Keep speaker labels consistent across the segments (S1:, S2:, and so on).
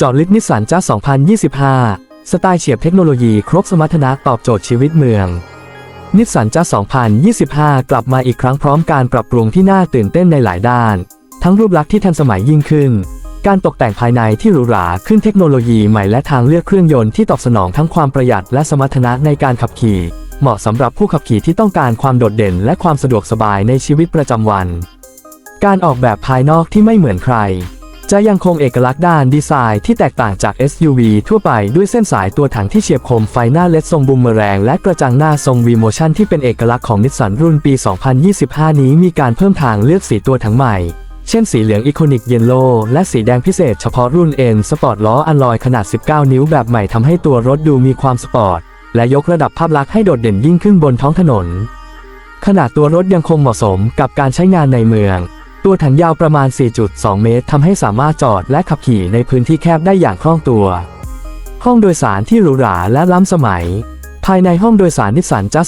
S1: จอดลึกนิสสันจ้า2025 สไตล์เฉียบเทคโนโลยีครบสมรรถนะตอบโจทย์ชีวิตเมือง นิสสันจ้า2025 กลับมาอีกครั้งพร้อมการปรับปรุงที่น่าตื่นเต้นในหลายด้าน ทั้งรูปลักษณ์ที่ทันสมัยยิ่งขึ้น การตกแต่งภายในที่หรูหราขึ้นเทคโนโลยีใหม่และทางเลือกเครื่องยนต์ที่ตอบสนองทั้งความประหยัดและสมรรถนะในการขับขี่ เหมาะสำหรับผู้ขับขี่ที่ต้องการความโดดเด่น และความสะดวกสบายในชีวิตประจำวัน การออกแบบภายนอกที่ไม่เหมือนใคร จะยังคงเอกลักษณ์ด้านดีไซน์ที่แตกต่างจาก SUV ทั่วไปด้วยเส้นสายตัวถังที่เฉียบคมไฟหน้าเลดทรงบูมเมอแรง และกระจังหน้าทรง V Motion ที่เป็นเอกลักษณ์ของนิสสันรุ่นปี 2025 นี้มีการเพิ่มทางเลือกสีตัวถังใหม่ เช่นสีเหลืองอีโคนิกเยลโล่และสีแดงพิเศษเฉพาะรุ่น N สปอร์ตล้ออัลลอยขนาด 19 นิ้วแบบใหม่ทำให้ตัวรถดูมีความสปอร์ตและยกระดับภาพลักษณ์ให้โดดเด่นยิ่งขึ้นบนท้องถนน ขนาดตัวรถยังคงเหมาะสมกับการใช้งานในเมือง ตัวถังยาวประมาณ 4.2 เมตรทำให้สามารถจอดและขับขี่ในพื้นที่แคบได้อย่างคล่องตัว ห้องโดยสารที่หรูหราและล้ำสมัย ภายในห้องโดยสารนิสสันจ้า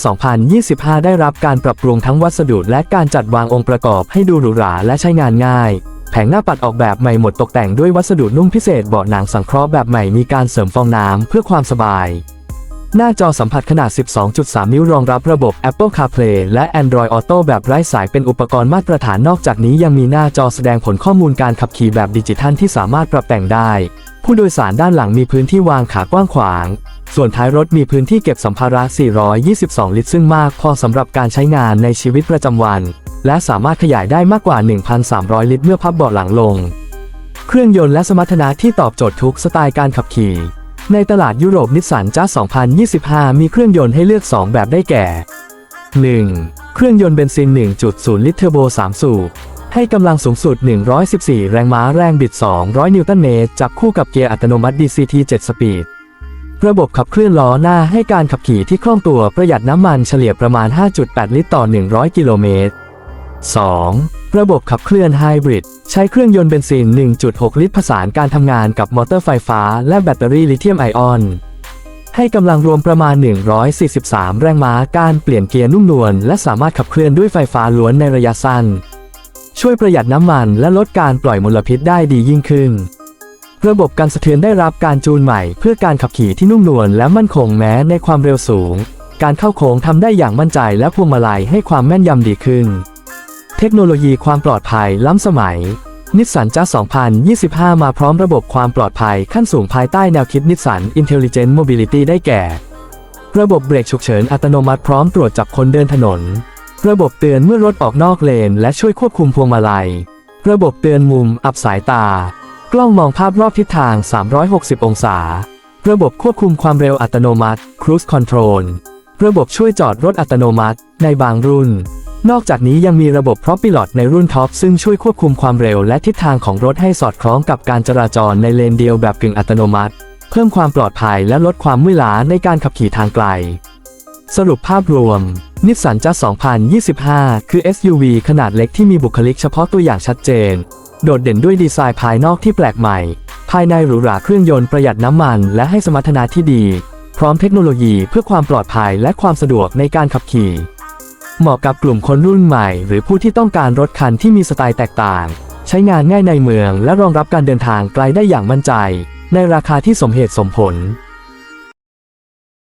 S1: 2025 ได้รับการปรับปรุงทั้งวัสดุและการจัดวางองค์ประกอบให้ดูหรูหราและใช้งานง่าย แผงหน้าปัดออกแบบใหม่หมดตกแต่งด้วยวัสดุนุ่มพิเศษเบาะหนังสังเคราะห์แบบใหม่มีการเสริมฟองน้ำเพื่อความสบาย หน้าจอสัมผัสขนาด 12.3 นิ้วรองรับระบบ Apple CarPlay และ Android Auto แบบไร้สายเป็นอุปกรณ์มาตรฐานนอกจากนี้ยังมีหน้าจอแสดงผลข้อมูลการขับขี่แบบดิจิทัลที่สามารถปรับแต่งได้ ผู้โดยสารด้านหลังมีพื้นที่วางขากว้างขวาง ส่วนท้ายรถมีพื้นที่เก็บสัมภาระ 422 ลิตรซึ่งมากพอสำหรับการใช้งานในชีวิตประจำวัน และสามารถขยายได้มากกว่า 1,300 ลิตรเมื่อพับเบาะหลังลง เครื่องยนต์และสมรรถนะที่ตอบโจทย์ทุกสไตล์การขับขี่ ในตลาดยุโรปนิสสันจ้า2025 มีเครื่องยนต์ให้เลือก 2 แบบได้แก่ 1. เครื่องยนต์เบนซิน 1.0 ลิตรเทอร์โบ 3 สูบ ให้กำลังสูงสุด 114 แรงม้าแรงบิด 200 นิวตันเมตร จับคู่กับเกียร์อัตโนมัติ DCT 7 สปีด ระบบขับเคลื่อนล้อหน้าให้การขับขี่ที่คล่องตัวประหยัดน้ำมันเฉลี่ยประมาณ 5.8 ลิตรต่อ 100 กิโลเมตร 2. ระบบขับเคลื่อนไฮบริดใช้เครื่องยนต์เบนซิน 1.6 ลิตรผสานการทำงานกับมอเตอร์ไฟฟ้า และแบตเตอรี่ลิเธียมไอออน ให้กำลังรวมประมาณ 143 แรงม้าการเปลี่ยนเกียร์นุ่มนวลและสามารถขับเคลื่อนด้วยไฟฟ้าล้วนในระยะสั้น ช่วยประหยัดน้ำมันและลดการปล่อยมลพิษได้ดียิ่งขึ้น ระบบการสะเทือนได้รับการจูนใหม่ เพื่อการขับขี่ที่นุ่มนวลและมั่นคงแม้ในความเร็วสูง การเข้าโค้งทำได้อย่างมั่นใจและพวงมาลัยให้ความแม่นยำดีขึ้น เทคโนโลยีความปลอดภัยล้ำสมัย นิสสันจ้า2025 มาพร้อมระบบความปลอดภัยขั้นสูงภายใต้แนวคิดนิสสัน Intelligent Mobility ได้แก่ ระบบเบรกฉุกเฉินอัตโนมัติพร้อมตรวจจับคนเดินถนน ระบบเตือนเมื่อรถออกนอกเลน และช่วยควบคุมพวงมาลัย ระบบเตือนมุม อับสายตา กล้องมองภาพรอบทิศทาง 360 องศา ระบบควบคุมความเร็วอัตโนมัติ Cruise Control ระบบช่วยจอดรถอัตโนมัติ ในบางรุ่น นอกจากนี้ยังมีระบบ Prop Pilot ในรุ่นท็อปซึ่งช่วยควบคุมความเร็วและทิศทางของรถให้สอดคล้องกับการจราจรในเลนเดียวแบบกึ่งอัตโนมัติ เพิ่มความปลอดภัยและลดความมื่ล้าในการขับขี่ทางไกล สรุปภาพรวมนิสสันจ้า2025 คือ SUV ขนาดเล็กที่มีบุคลิกเฉพาะตัวอย่างชัดเจน โดดเด่นด้วยดีไซน์ภายนอกที่แปลกใหม่ ภายในหรูหราเครื่องยนต์ประหยัดน้ำมัน และให้สมรรถนะที่ดี พร้อมเทคโนโลยีเพื่อความปลอดภัยและความสะดวกในการขับขี่ เหมาะกับกลุ่มคนรุ่นใหม่ หรือผู้ที่ต้องการรถคันที่มีสไตล์แตกต่าง ใช้งานง่ายในเมืองและรองรับการเดินทางไกลได้อย่างมั่นใจ ในราคาที่สมเหตุสมผล